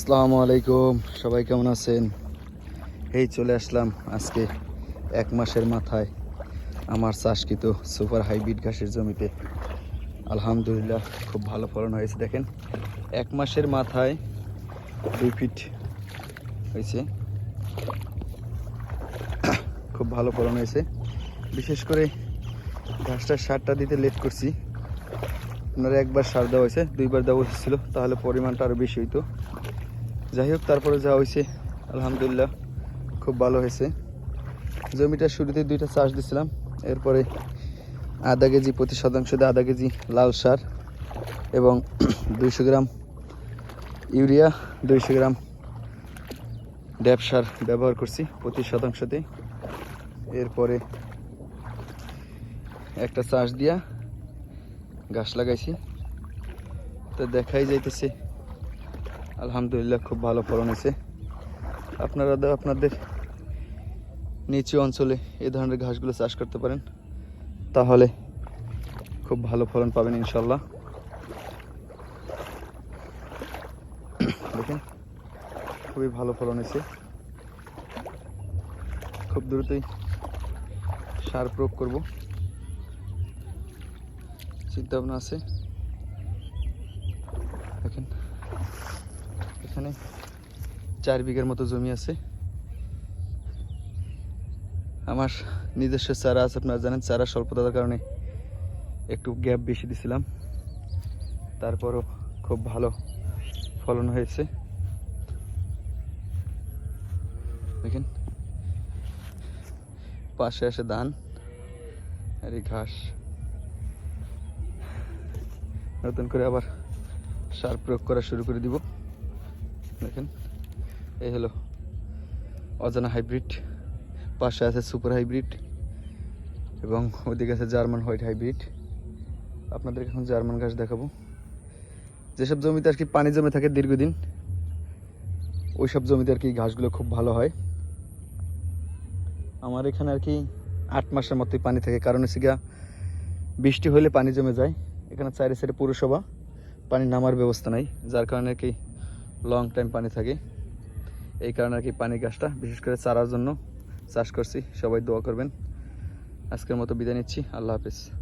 আসসালামু আলাইকুম। সবাই কেমন আছেন? এই চলে আসলাম আজকে এক মাসের মাথায় আমার চাষকৃত সুপার হাইব্রিড ঘাসের জমিতে। আলহামদুলিল্লাহ, খুব ভালো ফলন হয়েছে, দেখেন। এক মাসের মাথায় দুই ফিট হয়েছে। খুব ভালো ফলন হয়েছে। বিশেষ করে ঘাসটার সারটা দিতে লেট করছি। আপনারা একবার সার দেওয়া হয়েছে, দুইবার দেওয়া উচিত ছিল তাহলে পরিমাণটা আরও বেশি হইতো। যাই হোক তারপরে যা হয়েছে, আলহামদুলিল্লাহ, খুব ভালো হয়েছে। জমিটা শুরুতে দুইটা চাষ দিছিলাম, এরপরে আধা কেজি প্রতি শতাংশ দিয়ে আধা কেজি লাল সার এবং দুইশো গ্রাম ইউরিয়া, দুইশো গ্রাম ড্যাপ সার ব্যবহার করছি প্রতি শতাংশতে এরপরে একটা চাষ দিয়া গাছ লাগাইছি। তো দেখাই যাইতেছে আলহামদুলিল্লাহ, খুব ভালো ফলন হয়েছে। আপনারা আপনাদের নিচু অঞ্চলে এ ধরনের ঘাসগুলো চাষ করতে পারেন, তাহলে খুব ভালো ফলন পাবেন ইনশাল্লাহ দেখেন, খুবই ভালো ফলন হয়েছে। খুব দ্রুতই সার প্রয়োগ করব। চিন্তা ভাবনা আছে দেখেন এখানে চার বিঘার মতো জমি আছে। আমার নিজস্ব চারা আছে, আপনারা জানেন, চারা স্বল্পতার কারণে একটু গ্যাপ বেশি দিছিলাম। তারপরও খুব ভালো ফলন হয়েছে। দেখেন, পাশে আসে ধান আর এই ঘাস। নতুন করে আবার সার প্রয়োগ করা শুরু করে দিব। দেখেন। এই হলো অজানা হাইব্রিড পাশে আছে সুপার হাইব্রিড এবং ওদিকে আছে জার্মান হোয়াইট হাইব্রিড আপনাদের এখন জার্মান ঘাস দেখাবো। যেসব জমিতে আর কি পানি জমে থাকে দীর্ঘদিন ওই সব জমিতে আর কি ঘাসগুলো খুব ভালো হয়। আমার এখানে আর কি আট মাসের মতোই পানি থাকে, কারণ হচ্ছে গিয়া বৃষ্টি হলে পানি জমে যায়। এখানে চারি সাইডে পৌরসভা, পানি নামার ব্যবস্থা নাই, যার কারণে কি লং টাইম পানি থাকে। এই কারণে আর কি পানি গাছটা বিশেষ করে চারার জন্য চাষ করছি। সবাই দোয়া করবেন। আজকের মতো বিদায় নিচ্ছি। আল্লাহ হাফিজ।